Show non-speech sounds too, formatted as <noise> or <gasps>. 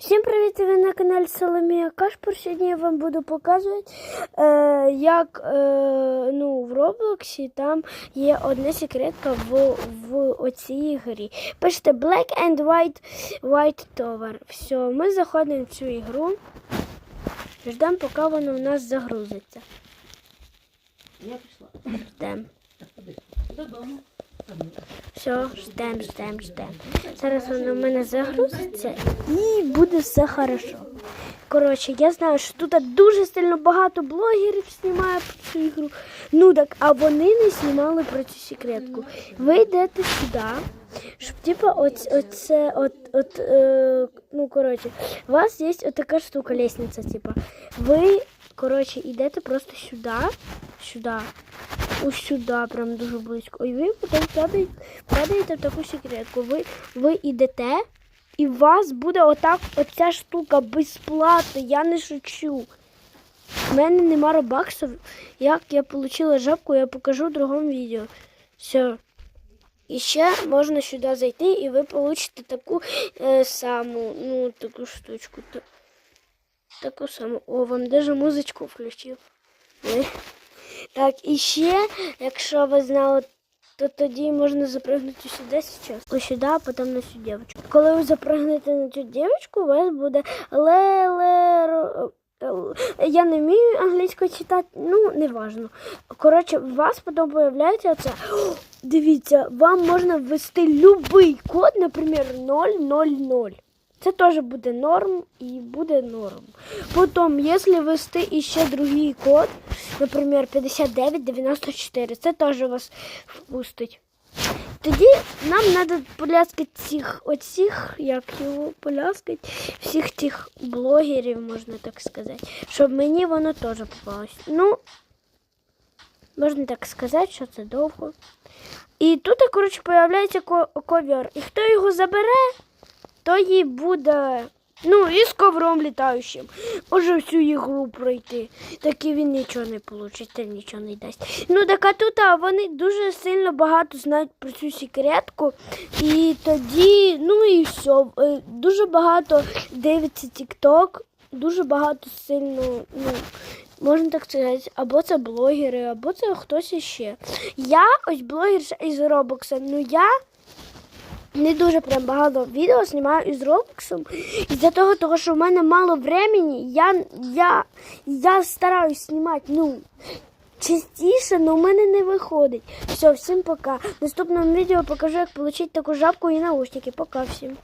Всім привіт! Ви на каналі Соломія Кашпур. Сьогодні я вам буду показувати, е, як е, ну, в Роблоксі там є одна секретка в, в оцій грі. Пишете Black and White White Tower. Все, ми заходимо в цю ігру. Ждемо, поки воно в нас загрузиться. Я пішла. Ждемо. Додому. Все, ждемо, ждемо, ждемо. Зараз воно в мене загрузиться і буде все хорошо. Коротше, я знаю, що тут дуже сильно багато блогерів знімає про цю ігру. Ну так, а вони не знімали про цю секретку. Ви йдете сюди, щоб типа оць, оце, от, от, е, ну коротше, у вас є отака штука, лестниця, типа. Ви, коротше, йдете просто сюди, сюди. Ось сюди, прям дуже близько. І ви потім падаєте, в таку секретку. Ви, ви йдете, і у вас буде отак оця штука безплатно. Я не шучу. У мене нема робаксів. Як я отримала жабку, я покажу в другому відео. Все. І ще можна сюди зайти, і ви получите таку е, саму, ну, таку штучку. Таку саму. О, вам даже музичку включив. Так, і ще, якщо ви знали, то тоді можна запрыгнути сюди зараз. Ось сюди, а потім на цю дівчинку. Коли ви запрыгнете на цю дівчинку, у вас буде ле-ле... Я не вмію англійською читати, ну, не важно. Коротше, у вас потім появляється оце. <gasps> Дивіться, вам можна ввести будь-який код, наприклад, 000. Це теж буде норм і буде норм. Потім, якщо ввести іще другий код, наприклад, 5994, це теж вас впустить. Тоді нам треба поляскати цих оцих, як його поляскати, всіх тих блогерів, можна так сказати, щоб мені воно теж попалось. Ну, можна так сказати, що це довго. І тут, коротше, появляється ковер. І хто його забере, то їй буде. Ну, і з ковром літаючим. Може всю ігру пройти. Так і він нічого не получить, нічого не дасть. Ну, так а тут а, вони дуже сильно багато знають про цю секретку. І тоді, ну і все. Дуже багато дивиться TikTok, дуже багато сильно, ну, можна так сказати, або це блогери, або це хтось іще. Я ось блогерша із Робокса, ну я не дуже прям багато відео знімаю із Роблоксом. Із-за того, того, що в мене мало времени, я, я, я стараюсь знімати, ну, частіше, але в мене не виходить. Все, всім пока. В наступному відео покажу, як отримати таку жабку і наушники. Пока всім.